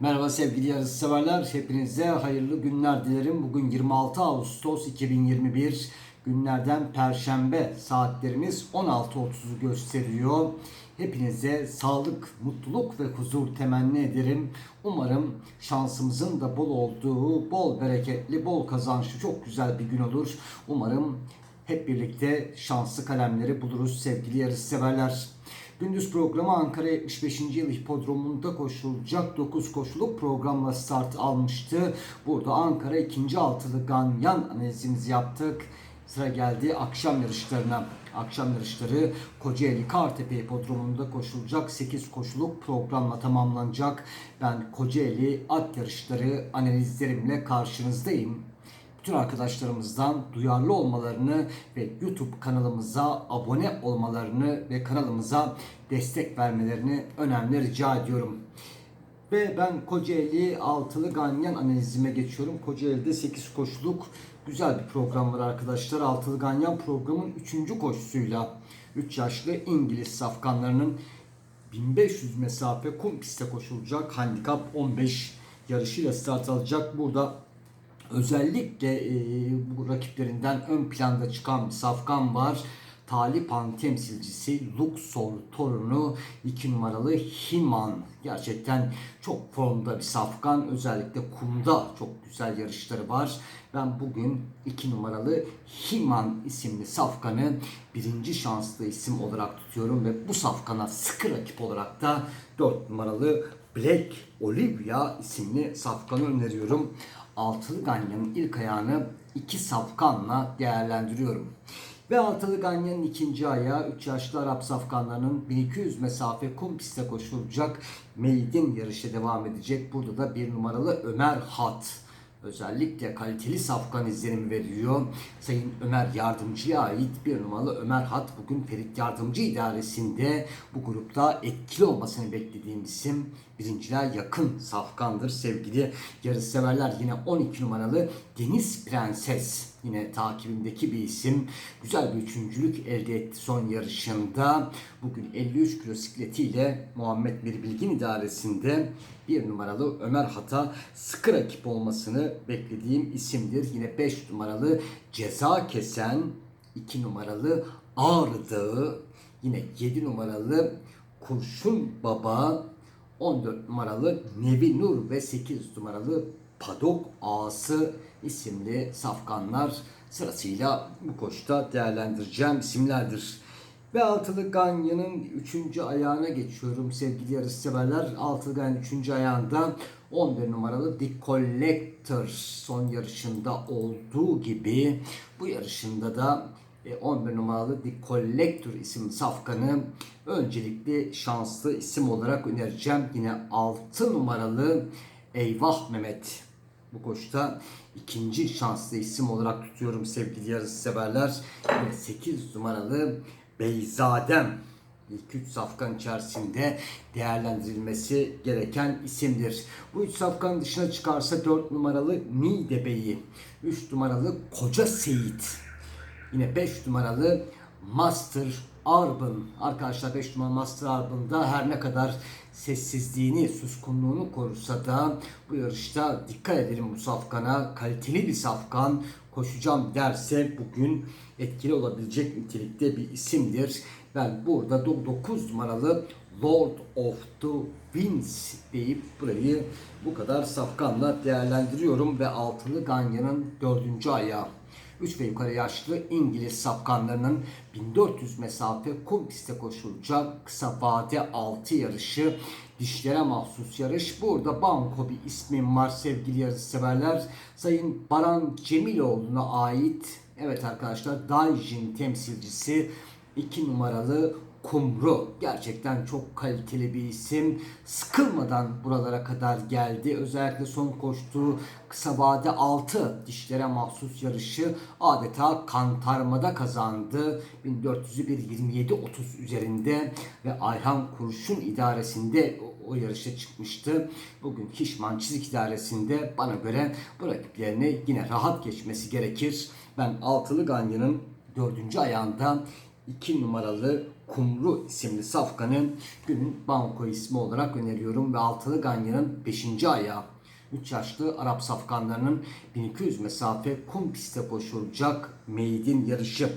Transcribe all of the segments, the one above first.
Merhaba sevgili yarış severler. Hepinize hayırlı günler dilerim. Bugün 26 Ağustos 2021 günlerden Perşembe saatlerimiz 16.30'u gösteriyor. Hepinize sağlık, mutluluk ve huzur temenni ederim. Umarım şansımızın da bol olduğu, bol bereketli, bol kazançlı çok güzel bir gün olur. Umarım hep birlikte şanslı kalemleri buluruz sevgili yarış severler. Gündüz programı Ankara 75. yıl hipodromunda koşulacak 9 koşuluk programla start almıştı. Burada Ankara 2. altılı ganyan analizimizi yaptık. Sıra geldi akşam yarışlarına. Akşam yarışları Kocaeli Kartepe Hipodromu'nda koşulacak 8 koşuluk programla tamamlanacak. Ben Kocaeli at yarışları analizlerimle karşınızdayım bütün arkadaşlarımızdan duyarlı olmalarını ve YouTube kanalımıza abone olmalarını ve kanalımıza destek vermelerini önemli rica ediyorum. Ve ben Kocaeli altılı ganyan analizime geçiyorum. Kocaeli'de 8 koşuluk güzel bir program var arkadaşlar. Altılı ganyan programın 3. koşusuyla 3 yaşlı İngiliz safkanlarının 1500 mesafe kum pistte koşulacak. Handikap 15 yarışıyla start alacak. Burada Özellikle e, bu rakiplerinden ön planda çıkan bir safkan var. Talipan temsilcisi Luxor torunu 2 numaralı Himan. Gerçekten çok formda bir safkan. Özellikle kumda çok güzel yarışları var. Ben bugün 2 numaralı Himan isimli safkanı birinci şanslı isim olarak tutuyorum ve bu safkana sıkı rakip olarak da 4 numaralı Black Olivia isimli safkanı öneriyorum. Altılı Ganyan'ın ilk ayağını iki safkanla değerlendiriyorum. Ve Altılı Ganyan'ın ikinci ayağı 3 yaşlı Arap safkanlarının 1200 mesafe kum pistte koşulacak meydin yarışı devam edecek. Burada da bir numaralı Ömer Hat özellikle kaliteli safkan izlenimi veriyor. Sayın Ömer Yardımcı'ya ait bir numaralı Ömer Hat bugün Ferit Yardımcı idaresinde bu grupta etkili olmasını beklediğim isim birinciler yakın safkandır sevgili yarışseverler. Yine 12 numaralı Deniz Prenses yine takibimdeki bir isim. Güzel bir üçüncülük elde etti son yarışında. Bugün 53 kilo sikletiyle Muhammed Bir Bilgin idaresinde bir numaralı Ömer Hat'a sıkı rakip olmasını beklediğim isimdir. Yine 5 numaralı Ceza Kesen, 2 numaralı Ağrı yine 7 numaralı Kurşun Baba, 14 numaralı Nevi Nur ve 8 numaralı Padok Ağası isimli safkanlar sırasıyla bu koşuda değerlendireceğim isimlerdir. Ve Altılı Ganyan'ın 3. ayağına geçiyorum sevgili yarışseverler. Altılı Ganyan 3. ayağında 11 numaralı The Collector son yarışında olduğu gibi bu yarışında da 11 numaralı The Collector isim safkanı öncelikli şanslı isim olarak önereceğim. Yine 6 numaralı Eyvah Mehmet bu koşuda ikinci şanslı isim olarak tutuyorum sevgili yarış severler. Ve 8 numaralı Beyzadem ilk 3 safkan içerisinde değerlendirilmesi gereken isimdir. Bu 3 safkan dışına çıkarsa 4 numaralı Nide Bey'i, 3 numaralı Koca Seyit, yine 5 numaralı Master Arbın. Arkadaşlar 5 numaralı Master Arbın'da her ne kadar sessizliğini, suskunluğunu korusa da bu yarışta dikkat edelim bu safkana. Kaliteli bir safkan koşacağım derse bugün etkili olabilecek nitelikte bir isimdir. Ben burada 9 numaralı Lord of the Winds deyip burayı bu kadar safkanla değerlendiriyorum ve altılı Ganyan'ın dördüncü ayağı. 3 ve yukarı yaşlı İngiliz safkanlarının 1400 mesafe kum pistte koşulacak kısa vade 6 yarışı dişlere mahsus yarış. Burada banko bir ismim var sevgili yarış severler. Sayın Baran Cemiloğlu'na ait evet arkadaşlar Daijin temsilcisi 2 numaralı Kumru. Gerçekten çok kaliteli bir isim. Sıkılmadan buralara kadar geldi. Özellikle son koştuğu kısa vade 6 dişlere mahsus yarışı adeta kantarmada kazandı. 1400'ü bir 27-30 üzerinde ve Ayhan Kurşun idaresinde o yarışa çıkmıştı. Bugün Kişman Çizik idaresinde bana göre bu rakiplerini yine rahat geçmesi gerekir. Ben altılı Ganyan'ın dördüncü ayağında 2 numaralı Kumru isimli safkanın günün banko ismi olarak öneriyorum ve altılı ganyanın 5. ayağı. 3 yaşlı Arap safkanlarının 1200 mesafe kum pistte koşulacak meydin yarışı.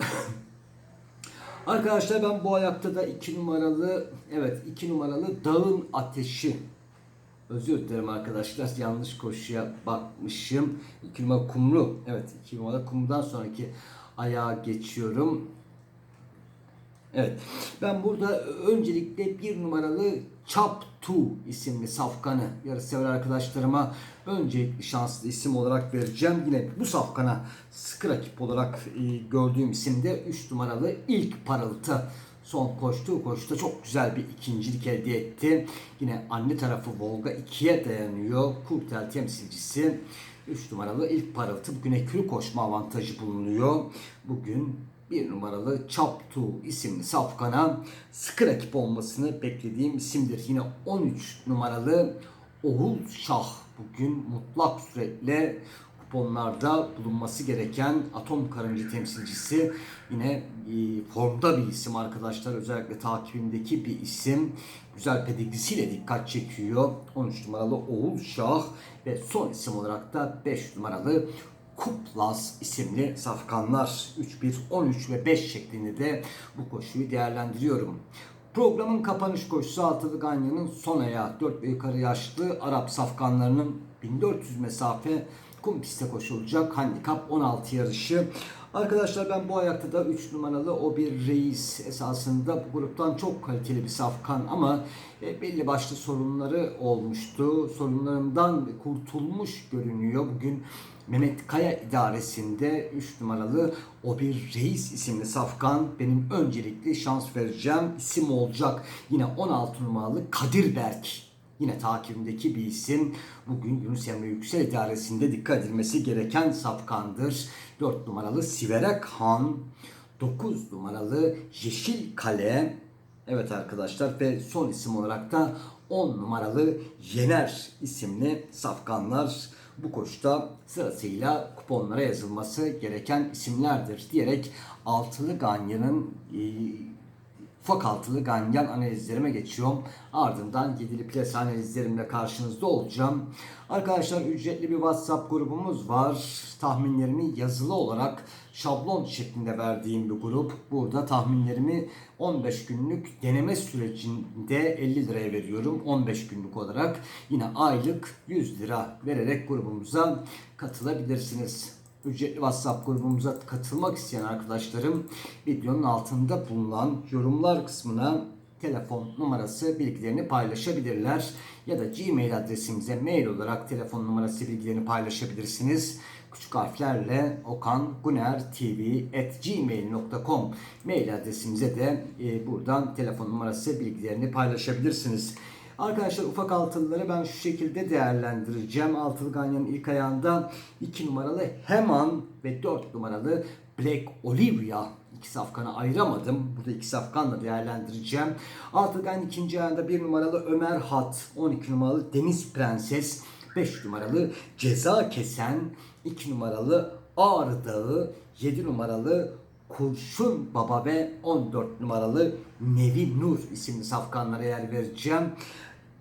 Arkadaşlar ben bu ayakta da 2 numaralı evet 2 numaralı Dağın Ateşi Özür dilerim arkadaşlar yanlış koşuya bakmışım. 2 numara kumru. Evet 2 numara kumrudan sonraki ayağa geçiyorum. Evet. Ben burada öncelikle bir numaralı Chap Tu isimli safkanı yarışsever arkadaşlarıma öncelikli şanslı isim olarak vereceğim. Yine bu safkana sıkı rakip olarak e, gördüğüm isim de 3 numaralı ilk parıltı. Son koştuğu koşuda çok güzel bir ikincilik elde etti. Yine anne tarafı Volga 2'ye dayanıyor. Kurtel temsilcisi 3 numaralı ilk parıltı. Bugün ekürü koşma avantajı bulunuyor. Bugün bir numaralı Çaptu isimli safkana sıkı rakip olmasını beklediğim isimdir. Yine 13 numaralı Oğul Şah bugün mutlak suretle kuponlarda bulunması gereken atom karıncı temsilcisi. Yine e, formda bir isim arkadaşlar özellikle takibimdeki bir isim. Güzel pedigrisiyle dikkat çekiyor. 13 numaralı Oğul Şah ve son isim olarak da 5 numaralı Kuplas isimli safkanlar 3, 1, 13 ve 5 şeklinde de bu koşuyu değerlendiriyorum. Programın kapanış koşusu Altılı Ganyan'ın son ayağı 4 ve yukarı yaşlı Arap safkanlarının 1400 mesafe kum pistte koşulacak handikap 16 yarışı. Arkadaşlar ben bu ayakta da 3 numaralı o bir reis esasında bu gruptan çok kaliteli bir safkan ama e, belli başlı sorunları olmuştu. Sorunlarından kurtulmuş görünüyor. Bugün Mehmet Kaya idaresinde 3 numaralı o bir reis isimli safkan benim öncelikli şans vereceğim isim olacak. Yine 16 numaralı Kadir Berk Yine takibimdeki bir isim. Bugün Yunus Emre Yüksel İdaresi'nde dikkat edilmesi gereken safkandır. 4 numaralı Siverek Han, 9 numaralı Yeşil Kale, evet arkadaşlar ve son isim olarak da 10 numaralı Yener isimli safkanlar. Bu koşuda sırasıyla kuponlara yazılması gereken isimlerdir diyerek altılı ganyanın e, ufak altılı ganyan analizlerime geçiyorum. Ardından yedili plas analizlerimle karşınızda olacağım. Arkadaşlar ücretli bir WhatsApp grubumuz var. Tahminlerimi yazılı olarak şablon şeklinde verdiğim bir grup. Burada tahminlerimi 15 günlük deneme sürecinde 50 liraya veriyorum. 15 günlük olarak yine aylık 100 lira vererek grubumuza katılabilirsiniz ücretli WhatsApp grubumuza katılmak isteyen arkadaşlarım videonun altında bulunan yorumlar kısmına telefon numarası bilgilerini paylaşabilirler. Ya da Gmail adresimize mail olarak telefon numarası bilgilerini paylaşabilirsiniz. Küçük harflerle okangunertv.gmail.com mail adresimize de e, buradan telefon numarası bilgilerini paylaşabilirsiniz. Arkadaşlar ufak altılıları ben şu şekilde değerlendireceğim. Altılı ilk ayağında 2 numaralı Heman ve 4 numaralı Black Olivia iki safkanı ayıramadım. Burada iki safkanla değerlendireceğim. Altılı Ganyan'ın ikinci ayağında 1 numaralı Ömer Hat, 12 numaralı Deniz Prenses, 5 numaralı Ceza Kesen, 2 numaralı Ağrı Dağı, 7 numaralı Kurşun Baba ve 14 numaralı Nevi Nur isimli safkanlara yer vereceğim.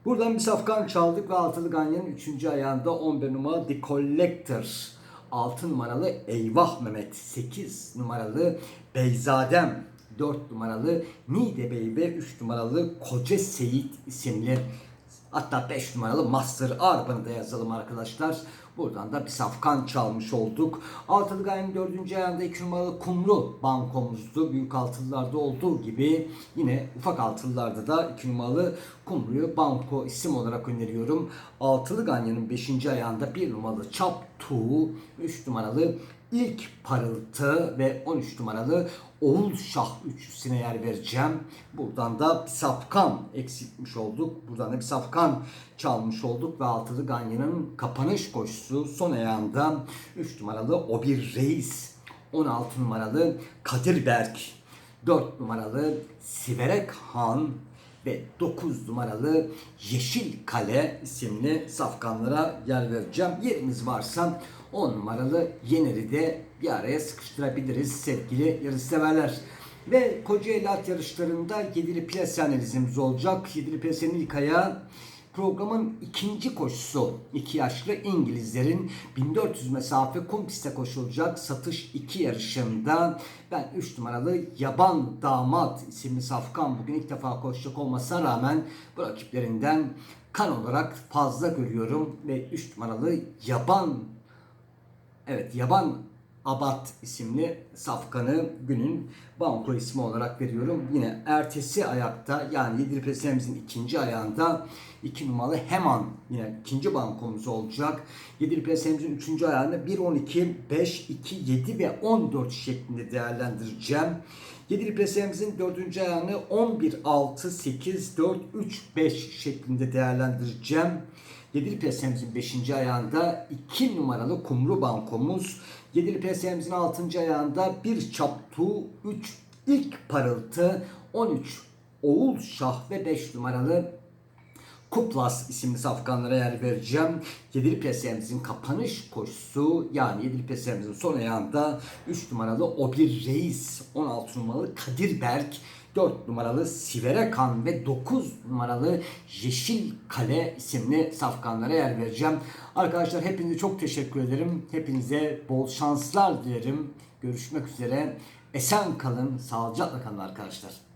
Buradan bir safkan çaldık ve altılı ganyanın 3. ayağında 11 numaralı The Collector. 6 numaralı Eyvah Mehmet. 8 numaralı Beyzadem. 4 numaralı Nide Bey ve 3 numaralı Koca Seyit isimli Hatta 5 numaralı Master Arban'ı da yazalım arkadaşlar. Buradan da bir safkan çalmış olduk. Altılı Gaye'nin 4. ayağında 2 numaralı Kumru bankomuzdu. Büyük altılılarda olduğu gibi yine ufak altılılarda da 2 numaralı Kumru'yu banko isim olarak öneriyorum. Altılı Ganyan'ın 5. ayağında 1 numaralı Çap Tuğ, 3 numaralı ilk parıltı ve 13 numaralı Oğul Şah üçlüsüne yer vereceğim. Buradan da bir safkan eksiltmiş olduk. Buradan da bir safkan çalmış olduk ve altılı Ganyan'ın kapanış koşusu son ayağında 3 numaralı O Bir Reis, 16 numaralı Kadir Berk, 4 numaralı Siverek Han ve 9 numaralı Yeşil Kale isimli safkanlara yer vereceğim. Yerimiz varsa 10 numaralı Yener'i de bir araya sıkıştırabiliriz sevgili yarışseverler. Ve Kocaeli at yarışlarında yedili plase analizimiz olacak. Yedili plasenin ilk ayağı Programın ikinci koşusu 2 yaşlı İngilizlerin 1400 mesafe kum piste koşulacak satış 2 yarışında ben 3 numaralı Yaban Damat isimli safkan bugün ilk defa koşacak olmasına rağmen bu rakiplerinden kan olarak fazla görüyorum ve 3 numaralı Yaban Evet Yaban Abat isimli safkanı günün banko ismi olarak veriyorum. Yine ertesi ayakta yani Yedili Pesemizin ikinci ayağında 2 numaralı Heman yine ikinci bankomuz olacak. Yedili Pesemizin üçüncü ayağını 1, 12, 5, 2, 7 ve 14 şeklinde değerlendireceğim. Yedili Pesemizin dördüncü ayağını 11, 6, 8, 4, 3, 5 şeklinde değerlendireceğim. Yedili PSM'imizin 5. ayağında 2 numaralı kumru bankomuz. Yedili PSM'imizin 6. ayağında bir çaptu 3 ilk parıltı 13 Oğul Şah ve 5 numaralı Kuplas isimli safkanlara yer vereceğim. Yedili PSM'imizin kapanış koşusu yani Yedili PSM'imizin son ayağında 3 numaralı Obir Reis, 16 numaralı Kadir Berk, 4 numaralı Siverekan ve 9 numaralı Yeşil Kale isimli safkanlara yer vereceğim. Arkadaşlar hepinize çok teşekkür ederim. Hepinize bol şanslar dilerim. Görüşmek üzere. Esen kalın, sağlıcakla kalın arkadaşlar.